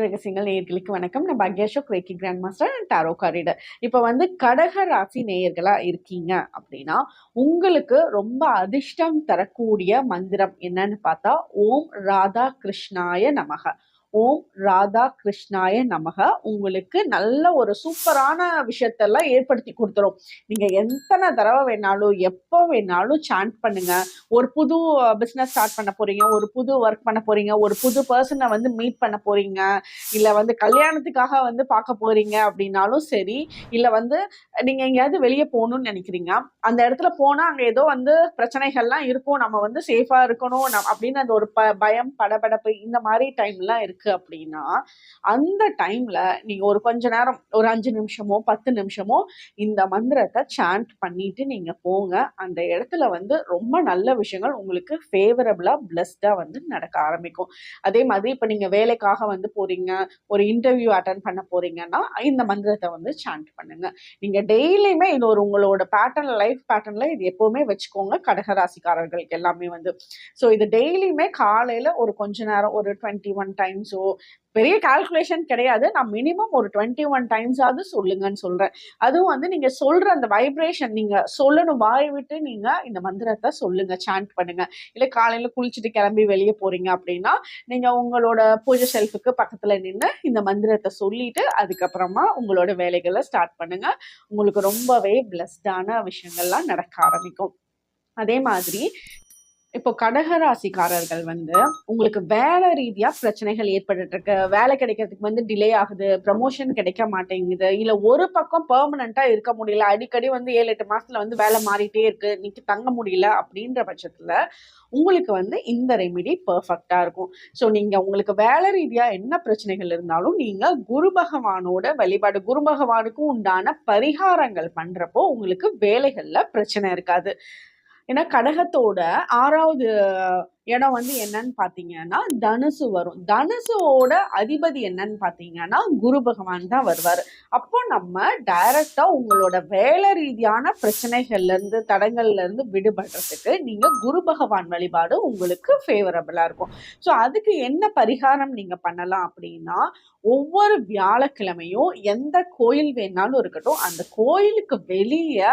ரகசியங்கள் நேயர்களுக்கு வணக்கம். நான் Bhagyashok reiki grand master and tarot card reader இப்போ வந்து கடக ராசி நேயர்களாக இருக்கீங்க அப்படின்னா உங்களுக்கு ரொம்ப அதிர்ஷ்டம் தரக்கூடிய மந்திரம் என்னன்னு பார்த்தா ஓம் ராதா கிருஷ்ணாய நமக. ஓம் ராதா கிருஷ்ணாய நமக. உங்களுக்கு நல்ல ஒரு சூப்பரான விஷயத்தெல்லாம் ஏற்படுத்தி கொடுத்துரும். நீங்க எத்தனை தடவை வேணாலும் எப்போ வேணாலும் சாண்ட் பண்ணுங்க. ஒரு புது பிஸ்னஸ் ஸ்டார்ட் பண்ண போறீங்க ஒரு புது ஒர்க் பண்ண போறீங்க ஒரு புது பர்சனை வந்து மீட் பண்ண போறீங்க இல்ல வந்து கல்யாணத்துக்காக வந்து பார்க்க போறீங்க அப்படின்னாலும் சரி இல்ல வந்து நீங்க எங்கேயாவது வெளியே போகணும்னு நினைக்கிறீங்க. அந்த இடத்துல போனா அங்க ஏதோ வந்து பிரச்சனைகள்லாம் இருக்கும். நம்ம வந்து சேஃபா இருக்கணும். அப்படின்னு அந்த ஒரு ப பயம் படபடப்பு இந்த மாதிரி டைம்லாம் இருக்கு. இருக்கு அப்படின்னா அந்த டைம்ல நீங்க ஒரு கொஞ்ச நேரம் ஒரு அஞ்சு நிமிஷமோ பத்து நிமிஷமோ இந்த மந்திரத்தை சாண்ட் பண்ணிட்டு நீங்க போங்க. அந்த இடத்துல வந்து ரொம்ப நல்ல விஷயங்கள் உங்களுக்கு ஃபேவரபிளா பிளஸ்டா வந்து நடக்க ஆரம்பிக்கும். அதே மாதிரி இப்ப நீங்க வேலைக்காக வந்து போறீங்க ஒரு இன்டர்வியூ அட்டன் பண்ண போறீங்கன்னா இந்த மந்திரத்தை வந்து சாண்ட் பண்ணுங்க. நீங்க டெய்லியுமே இது ஒரு உங்களோட பேட்டர்ன் லைஃப் பேட்டர்ன்ல இது எப்பவுமே வச்சுக்கோங்க. கடகராசிக்காரர்களுக்கு எல்லாமே வந்து. ஸோ இது டெய்லியுமே காலையில ஒரு கொஞ்ச நேரம் ஒரு டுவெண்ட்டி ஒன் டைம்ஸ் ஸோ பெரிய கால்குலேஷன் கிடையாது. நான் மினிமம் ஒரு டுவெண்ட்டி ஒன் டைம்ஸாவது சொல்லுங்கன்னு சொல்கிறேன் அதுவும் வந்து நீங்கள் சொல்கிற அந்த வைப்ரேஷன் நீங்கள் சொல்லணும். வாய் விட்டு நீங்கள் இந்த மந்திரத்தை சொல்லுங்கள் சாண்ட் பண்ணுங்கள் இல்லை காலையில் குளிச்சுட்டு கிளம்பி வெளியே போகிறீங்க அப்படின்னா நீங்கள் உங்களோட பூஜை செல்ஃபுக்கு பக்கத்தில் நின்று இந்த மந்திரத்தை சொல்லிட்டு அதுக்கப்புறமா உங்களோட வேலைகளை ஸ்டார்ட் பண்ணுங்கள் உங்களுக்கு ரொம்பவே பிளஸ்டான விஷயங்கள்லாம் நடக்க ஆரம்பிக்கும். அதே மாதிரி இப்போ கடகராசிக்காரர்கள் வந்து உங்களுக்கு வேலை ரீதியா பிரச்சனைகள் ஏற்பட்டு இருக்கு வேலை கிடைக்கிறதுக்கு வந்து டிலே ஆகுது. ப்ரமோஷன் கிடைக்க மாட்டேங்குது. இல்ல ஒரு பக்கம் பெர்மனண்டா இருக்க முடியல. அடிக்கடி வந்து ஏழு எட்டு மாசத்துல வந்து வேலை மாறிட்டே இருக்கு. நீங்க தங்க முடியல அப்படின்ற பட்சத்துல உங்களுக்கு வந்து இந்த ரெமிடி பர்ஃபெக்டா இருக்கும். ஸோ நீங்க உங்களுக்கு வேலை ரீதியா என்ன பிரச்சனைகள் இருந்தாலும் நீங்க குரு பகவானோட வழிபாடு குரு பகவானுக்கும் உண்டான பரிகாரங்கள் பண்றப்போ உங்களுக்கு வேலைகள்ல பிரச்சனை இருக்காது. ஏன்னா கடகத்தோட ஆறாவது இடம் வந்து என்னன்னு பார்த்தீங்கன்னா தனுசு வரும். தனுசுவோட அதிபதி என்னன்னு பார்த்தீங்கன்னா குரு பகவான் தான் வருவார். அப்போ நம்ம டைரக்டா உங்களோட வேலை ரீதியான பிரச்சனைகள்ல இருந்து தடங்கள்ல இருந்து விடுபடுறதுக்கு நீங்க குரு பகவான் வழிபாடு உங்களுக்கு ஃபேவரபிளா இருக்கும். ஸோ அதுக்கு என்ன பரிகாரம் நீங்க பண்ணலாம் அப்படின்னா ஒவ்வொரு வியாழக்கிழமையும் எந்த கோயில் வேணாலும் இருக்கட்டும் அந்த கோயிலுக்கு வெளியே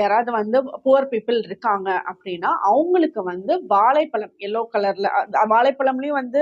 யாராவது வந்து புவர் பீப்புள் இருக்காங்க அப்படின்னா அவங்களுக்கு வந்து வாழைப்பழம் வாழைப்பழம் எல்லோ கலர்ல வாழைப்பழம்லயும் வந்து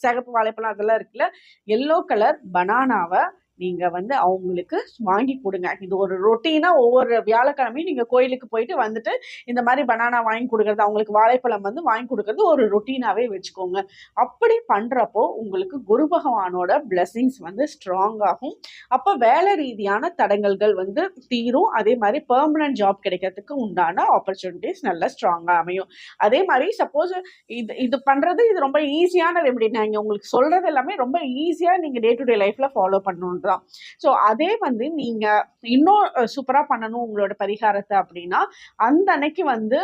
சிகப்பு வாழைப்பழம் அதெல்லாம் இருக்குல்ல எல்லோ கலர் பனானாவை நீங்க வந்து அவங்களுக்கு வாங்கி கொடுங்க. இது ஒரு ரொட்டீனா ஒவ்வொரு வியாழக்கிழமையும் நீங்க கோயிலுக்கு போயிட்டு வந்துட்டு இந்த மாதிரி பனானா வாங்கி கொடுக்கறது அவங்களுக்கு வாழைப்பழம் வந்து வாங்கி கொடுக்கறது ஒரு ரொட்டீனாவே வச்சுக்கோங்க. அப்படி பண்றப்போ உங்களுக்கு குரு பகவானோட பிளெஸிங்ஸ் வந்து ஸ்ட்ராங் ஆகும். அப்போ வேலை ரீதியான தடங்கல்கள் வந்து தீரும். அதே மாதிரி பெர்மனன்ட் ஜாப் கிடைக்கிறதுக்கு உண்டான ஆப்பர்ச்சுனிட்டிஸ் நல்லா ஸ்ட்ராங்கா அமையும். அதே மாதிரி சப்போஸ் இது இது பண்றது இது ரொம்ப ஈஸியான ரெமெடி நான் உங்களுக்கு சொல்றது எல்லாமே ரொம்ப ஈஸியா நீங்க டே டு டே லைஃப்ல ஃபாலோ பண்ணணும். தான் ஸோ அதே வந்து நீங்க இன்னும் சூப்பரா பண்ணணும் உங்களோட பரிகாரத்தை அப்படின்னா அந்த அன்னைக்கு வந்து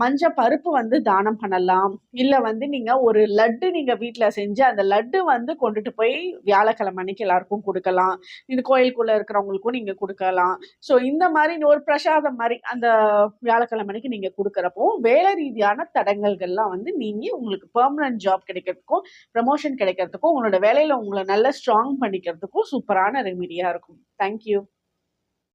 மஞ்ச பருப்பு வந்து தானம் பண்ணலாம். இல்லை வந்து நீங்க ஒரு லட்டு நீங்க வீட்டில் செஞ்சு அந்த லட்டு வந்து கொண்டுட்டு போய் வியாழக்கிழமை அன்னைக்கு எல்லாருக்கும் கொடுக்கலாம். இது கோயிலுக்குள்ள இருக்கிறவங்களுக்கும் நீங்க கொடுக்கலாம். ஸோ இந்த மாதிரி ஒரு பிரசாதம் மாதிரி அந்த வியாழக்கிழமை அன்னைக்கு நீங்க கொடுக்குறப்போ வேலை ரீதியான தடங்கல்கள்லாம் வந்து நீங்க உங்களுக்கு பெர்மனன்ட் ஜாப் கிடைக்கிறதுக்கும் ப்ரமோஷன் கிடைக்கிறதுக்கும் உங்களோட வேலையில உங்களை நல்லா ஸ்ட்ராங் பண்ணிக்கிறதுக்கும் சூப்பரான ரெமிடியா இருக்கும். தேங்க்யூ